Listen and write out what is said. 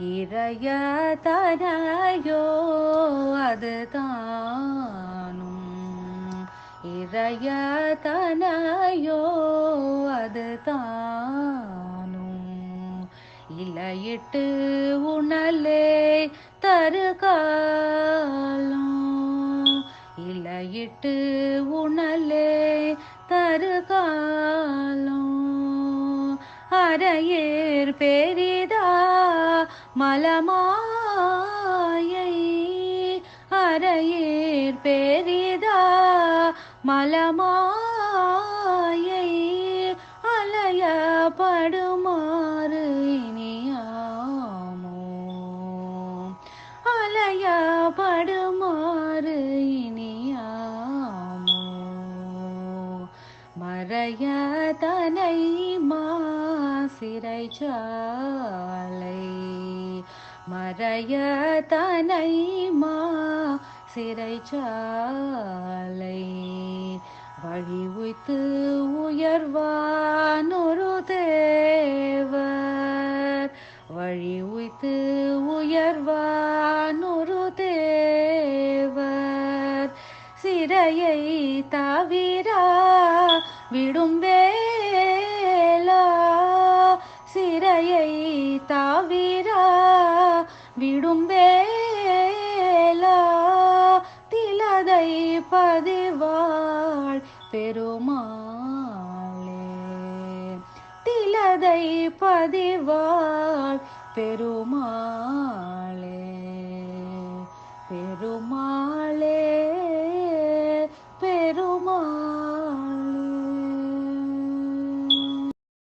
இறைய தனையோ அது தானும் இறைய தனையோ அது தானும் இலையிட்டு உணலே தருகாலம். இலையிட்டு உணலே தருகாலம். அரையேர் பெரிதா மலமாயை. அரையேர் பெரிதா மலமாயை. அலையப்படுமாறு இனியாமோ அலையப்படுமாறு இனியாமோ மறைய தனை மா சிறை சாலை மறைய தனை மா சிறை சாலை. வழி உய்த்து உயர்வானொரு தேவர் வழி உய்த்து உயர்வானொரு தேவர். சிறையை தவிரா விடும் வே தாவிரா விடும் வேலா திலதை பதிவாள் பெருமாளே. திலதை பதிவாள் பெருமாளே. பெருமாளே.